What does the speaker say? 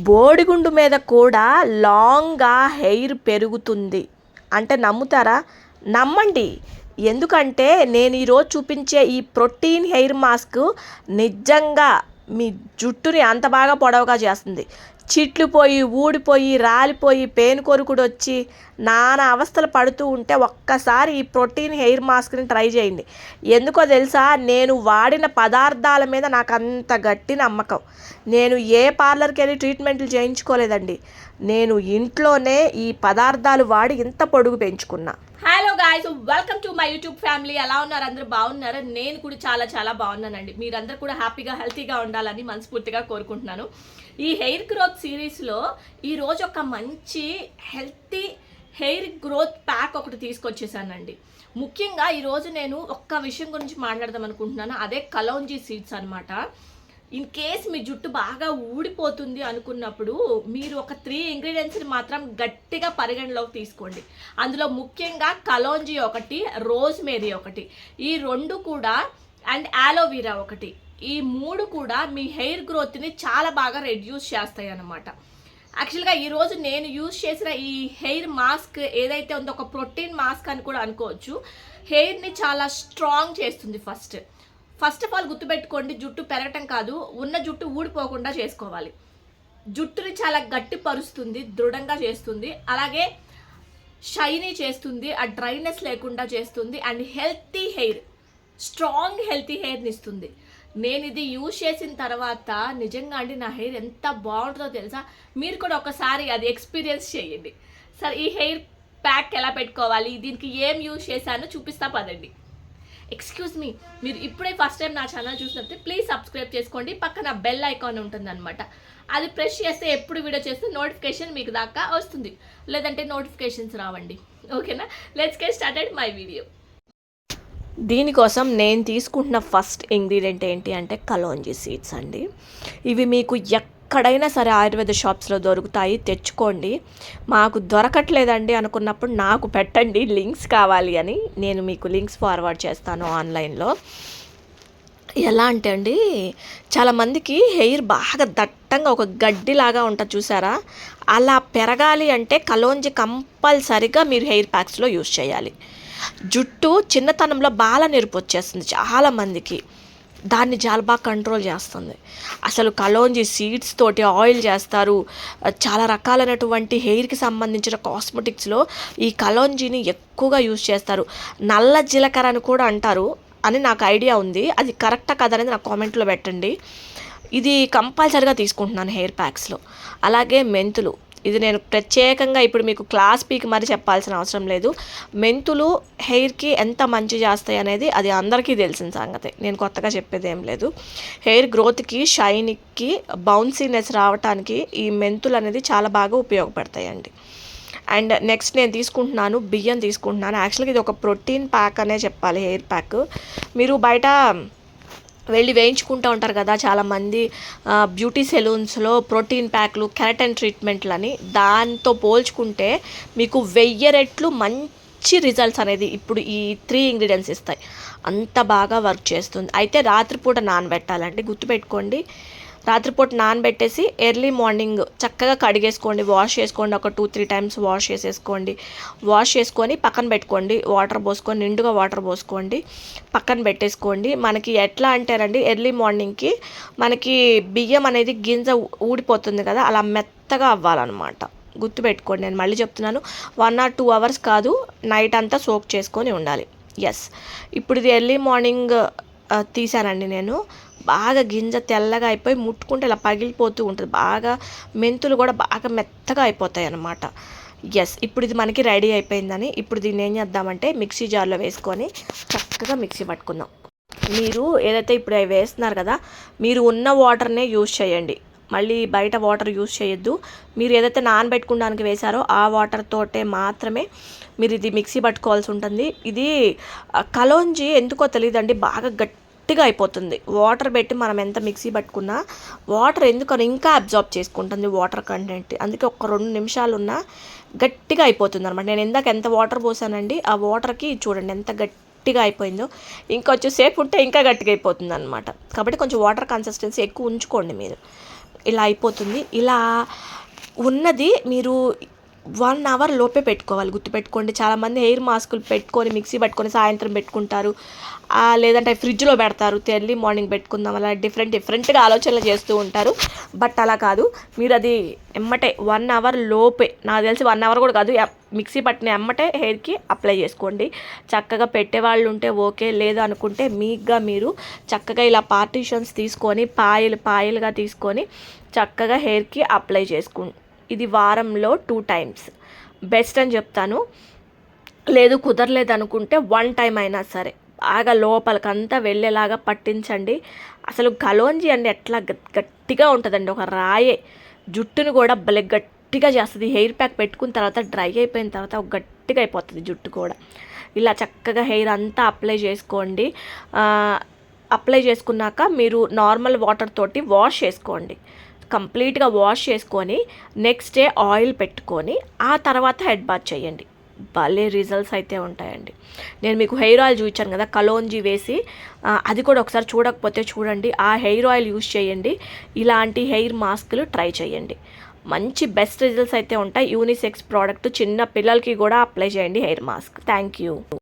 బోడిగుండు మీద కూడా లాంగ్గా హెయిర్ పెరుగుతుంది. అంటే నమ్ముతారా? నమ్మండి. ఎందుకంటే నేను ఈరోజు చూపించే ఈ ప్రోటీన్ హెయిర్ మాస్క్ నిజంగా మీ జుట్టుని అంత బాగా పొడవుగా చేస్తుంది. చిట్లు పోయి ఊడిపోయి రాలిపోయి పేనుకొరుకుడు వచ్చి నానా అవస్థలు పడుతూ ఉంటే ఒక్కసారి ఈ ప్రోటీన్ హెయిర్ మాస్క్ని ట్రై చేయండి. ఎందుకో తెలుసా? నేను వాడిన పదార్థాల మీద నాకు అంత గట్టి నమ్మకం. నేను ఏ పార్లర్కి వెళ్ళి ట్రీట్మెంట్లు చేయించుకోలేదండి. నేను ఇంట్లోనే ఈ పదార్థాలు వాడి ఇంత పొడుగు పెంచుకున్నా. Hello guys welcome to my YouTube family ఎలా ఉన్నారు? అందరూ బాగున్నారు? నేను కూడా చాలా చాలా బాగున్నానండి. మీరందరూ కూడా హ్యాపీగా హెల్తీగా ఉండాలని మనస్ఫూర్తిగా కోరుకుంటున్నాను. ఈ హెయిర్ గ్రోత్ సిరీస్లో ఈరోజు ఒక మంచి హెల్తీ హెయిర్ గ్రోత్ ప్యాక్ ఒకటి తీసుకొచ్చేసానండి. ముఖ్యంగా ఈరోజు నేను ఒక్క విషయం గురించి మాట్లాడదాం అనుకుంటున్నాను. అదే కలౌంజీ సీడ్స్ అనమాట ఇన్ కేస్ మీ జుట్టు బాగా ఊడిపోతుంది అనుకున్నప్పుడు మీరు ఒక త్రీ ఇంగ్రీడియంట్స్ని మాత్రం గట్టిగా పరిగణలోకి తీసుకోండి. అందులో ముఖ్యంగా కలోంజీ ఒకటి రోజ్ మేరీ ఒకటి. ఈ రెండు కూడా అండ్ ఆలోవీరా ఒకటి. ఈ మూడు కూడా మీ హెయిర్ గ్రోత్ని చాలా బాగా రెడ్యూస్ చేస్తాయి అన్నమాట. యాక్చువల్గా ఈరోజు నేను యూజ్ చేసిన ఈ హెయిర్ మాస్క్ ఏదైతే ఉందో ఒక ప్రోటీన్ మాస్క్ అని కూడా అనుకోవచ్చు హెయిర్ని చాలా స్ట్రాంగ్ చేస్తుంది ఫస్ట్ ఫస్ట్ ఆఫ్ ఆల్ గుర్తుపెట్టుకోండి జుట్టు పెరగటం కాదు ఉన్న జుట్టు ఊడిపోకుండా చేసుకోవాలి. జుట్టుని చాలా గట్టిపరుస్తుంది దృఢంగా చేస్తుంది అలాగే షైనీ చేస్తుంది ఆ డ్రైనెస్ లేకుండా చేస్తుంది and healthy hair strong healthy హెయిర్ని ఇస్తుంది. నేను ఇది యూజ్ చేసిన తర్వాత నిజంగా అండి నా హెయిర్ ఎంత బాగుంటుందో తెలుసా? మీరు కూడా ఒకసారి అది ఎక్స్పీరియన్స్ చేయండి. సరే ఈ హెయిర్ ప్యాక్ ఎలా పెట్టుకోవాలి? దీనికి ఏం యూజ్ చేశానో చూపిస్తా పదండి. ఎక్స్క్యూజ్ మీ మీరు ఇప్పుడే ఫస్ట్ టైం నా ఛానల్ చూసినప్పుడు ప్లీజ్ సబ్స్క్రైబ్ చేసుకోండి. పక్కన బెల్ ఐకాన్ ఉంటుంది అనమాట అది ప్రెస్ చేస్తే ఎప్పుడు వీడియో చేస్తే నోటిఫికేషన్ మీకు దాకా వస్తుంది. లేదంటే నోటిఫికేషన్స్ రావండి. ఓకేనా let's get started my video దీనికోసం నేను తీసుకుంటున్న ఫస్ట్ ఇంగ్రీడియంట్ ఏంటి అంటే కలోంజీ సీడ్స్ అండి. ఇవి మీకు ఎక్కడైనా సరే ఆయుర్వేద షాప్స్లో దొరుకుతాయి తెచ్చుకోండి. మాకు దొరకట్లేదండి అనుకున్నప్పుడు నాకు పెట్టండి లింక్స్ కావాలి అని నేను మీకు లింక్స్ ఫార్వర్డ్ చేస్తాను ఆన్లైన్లో. ఎలా అంటే అండి చాలామందికి హెయిర్ బాగా దట్టంగా ఒక గడ్డిలాగా ఉంటుంది చూసారా? అలా పెరగాలి అంటే కలోంజి కంపల్సరిగా మీరు హెయిర్ ప్యాక్స్లో యూజ్ చేయాలి. జుట్టు చిన్నతనంలో బాల నెరుపు వచ్చేస్తుంది చాలామందికి దాన్ని చాలా బాగా కంట్రోల్ చేస్తుంది. అసలు కలోంజి సీడ్స్ తోటి ఆయిల్ చేస్తారు. చాలా రకాలైనటువంటి హెయిర్కి సంబంధించిన కాస్మెటిక్స్లో ఈ కలోంజీని ఎక్కువగా యూజ్ చేస్తారు. నల్ల జీలకర్ర అని కూడా అంటారు అని నాకు ఐడియా ఉంది. అది కరెక్టా అనేది నాకు కామెంట్లో పెట్టండి. ఇది కంపల్సరిగా తీసుకుంటున్నాను హెయిర్ ప్యాక్స్లో అలాగే మెంతులు. ఇది నేను ప్రత్యేకంగా ఇప్పుడు మీకు క్లాస్ పీక్ మరి చెప్పాల్సిన అవసరం లేదు. మెంతులు హెయిర్కి ఎంత మంచి చేస్తాయి అనేది అది అందరికీ తెలిసిన సంగతి. నేను కొత్తగా చెప్పేది ఏం లేదు. హెయిర్ గ్రోత్కి షైన్కి బౌన్సీనెస్ రావడానికి ఈ మెంతులు అనేది చాలా బాగా ఉపయోగపడతాయండి. అండ్ నెక్స్ట్ నేను తీసుకుంటున్నాను బియ్యం తీసుకుంటున్నాను. యాక్చువల్గా ఇది ఒక ప్రోటీన్ ప్యాక్ అనే చెప్పాలి హెయిర్ ప్యాక్. మీరు బయట వెళ్ళి వేయించుకుంటూ ఉంటారు కదా చాలామంది బ్యూటీ సెలూన్స్లో ప్రోటీన్ ప్యాక్లు కెరటన్ ట్రీట్మెంట్లు అని దాంతో పోల్చుకుంటే మీకు వెయ్యి రెట్లు మంచి రిజల్ట్స్ అనేది ఇప్పుడు ఈ త్రీ ఇంగ్రీడియంట్స్ ఇస్తాయి. అంత బాగా వర్క్ చేస్తుంది. అయితే రాత్రిపూట నానబెట్టాలండి. గుర్తుపెట్టుకోండి. రాత్రిపూట నానబెట్టేసి ఎర్లీ మార్నింగ్ చక్కగా కడిగేసుకోండి వాష్ చేసుకోండి ఒక టూ త్రీ టైమ్స్ వాష్ చేసేసుకోండి. వాష్ చేసుకొని పక్కన పెట్టుకోండి వాటర్ పోసుకొని నిండుగా వాటర్ పోసుకోండి పక్కన పెట్టేసుకోండి. మనకి ఎట్లా అంటారండి ఎర్లీ మార్నింగ్కి మనకి బియ్యం అనేది గింజ ఊడిపోతుంది కదా అలా మెత్తగా అవ్వాలన్నమాట. గుర్తుపెట్టుకోండి నేను మళ్ళీ చెప్తున్నాను వన్ ఆర్ టూ అవర్స్ కాదు నైట్ అంతా సోక్ చేసుకొని ఉండాలి. ఎస్ ఇప్పుడు ఇది ఎర్లీ మార్నింగ్ తీసానండి నేను. బాగా గింజ తెల్లగా అయిపోయి ముట్టుకుంటే ఇలా పగిలిపోతూ ఉంటుంది. బాగా మెంతులు కూడా బాగా మెత్తగా అయిపోతాయి అన్నమాట. ఎస్ ఇప్పుడు ఇది మనకి రెడీ అయిపోయిందని ఇప్పుడు దీన్ని ఏం చేద్దామంటే మిక్సీ జార్లో వేసుకొని చక్కగా మిక్సీ పట్టుకుందాం. మీరు ఏదైతే ఇప్పుడు అవి వేస్తున్నారు కదా మీరు ఉన్న వాటర్నే యూజ్ చేయండి. మళ్ళీ బయట వాటర్ యూజ్ చేయొద్దు. మీరు ఏదైతే నానబెట్టుకోవడానికి వేశారో ఆ వాటర్ తోటే మాత్రమే మీరు ఇది మిక్సీ పట్టుకోవాల్సి ఉంటుంది. ఇది కలోంజి ఎందుకో తెలియదండి. బాగా గట్టి గట్టిగా అయిపోతుంది. వాటర్ పెట్టి మనం ఎంత మిక్సీ పట్టుకున్నా వాటర్ ఎందుకని ఇంకా అబ్జార్బ్ చేసుకుంటుంది వాటర్ కంటెంట్. అందుకే ఒక రెండు నిమిషాలు ఉన్నా గట్టిగా అయిపోతుంది అనమాట నేను ఇందాక ఎంత వాటర్ పోసానండి ఆ వాటర్కి చూడండి ఎంత గట్టిగా అయిపోయిందో. ఇంకొంచెం సేపు ఉంటే ఇంకా గట్టిగా అయిపోతుంది అనమాట కాబట్టి కొంచెం వాటర్ కన్సిస్టెన్సీ ఎక్కువ ఉంచుకోండి మీరు. ఇలా అయిపోతుంది. ఇలా ఉన్నది మీరు వన్ అవర్ లోపే పెట్టుకోవాలి గుర్తుపెట్టుకోండి. చాలామంది హెయిర్ మాస్కులు పెట్టుకొని మిక్సీ పట్టుకొని సాయంత్రం పెట్టుకుంటారు. లేదంటే ఫ్రిడ్జ్లో పెడతారు. ఎర్లీ మార్నింగ్ పెట్టుకుందాం. అలా డిఫరెంట్ డిఫరెంట్గా ఆలోచనలు చేస్తూ ఉంటారు. బట్ అలా కాదు. మీరు అది ఎమ్మటే వన్ అవర్ లోపే నాకు తెలిసి వన్ అవర్ కూడా కాదు మిక్సీ పట్టిన ఎమ్మటే హెయిర్కి అప్లై చేసుకోండి. చక్కగా పెట్టేవాళ్ళు ఉంటే ఓకే లేదు అనుకుంటే మీగ్గా మీరు చక్కగా ఇలా పార్టీషన్స్ తీసుకొని పాయలు పాయలుగా తీసుకొని చక్కగా హెయిర్కి అప్లై చేసుకుంటారు ఇది వారంలో టూ టైమ్స్ బెస్ట్ అని చెప్తాను. లేదు కుదరలేదు అనుకుంటే వన్ టైం అయినా సరే. బాగా లోపలికంతా వెళ్ళేలాగా పట్టించండి. అసలు కలోంజి అండి ఎట్లా గట్టిగా ఉంటుందండి. ఒక రాయే. జుట్టును కూడా భలే గట్టిగా చేస్తుంది. హెయిర్ ప్యాక్ పెట్టుకున్న తర్వాత డ్రై అయిపోయిన తర్వాత ఒక గట్టిగా అయిపోతుంది జుట్టు కూడా. ఇలా చక్కగా హెయిర్ అంతా అప్లై చేసుకోండి. అప్లై చేసుకున్నాక మీరు నార్మల్ వాటర్ తోటి వాష్ చేసుకోండి. కంప్లీట్గా వాష్ చేసుకొని నెక్స్ట్ డే ఆయిల్ పెట్టుకొని ఆ తర్వాత హెడ్ బాత్ చేయండి. భలే రిజల్ట్స్ అయితే ఉంటాయండి. నేను మీకు హెయిర్ ఆయిల్ చూపించాను కదా కలోంజీ వేసి అది కూడా ఒకసారి చూడకపోతే చూడండి ఆ హెయిర్ ఆయిల్ యూస్ చేయండి ఇలాంటి హెయిర్ మాస్కులు ట్రై చేయండి. మంచి బెస్ట్ రిజల్ట్స్ అయితే ఉంటాయి. యూనిసెక్స్ ప్రోడక్ట్ చిన్న పిల్లలకి కూడా అప్లై చేయండి హెయిర్ మాస్క్. Thank you.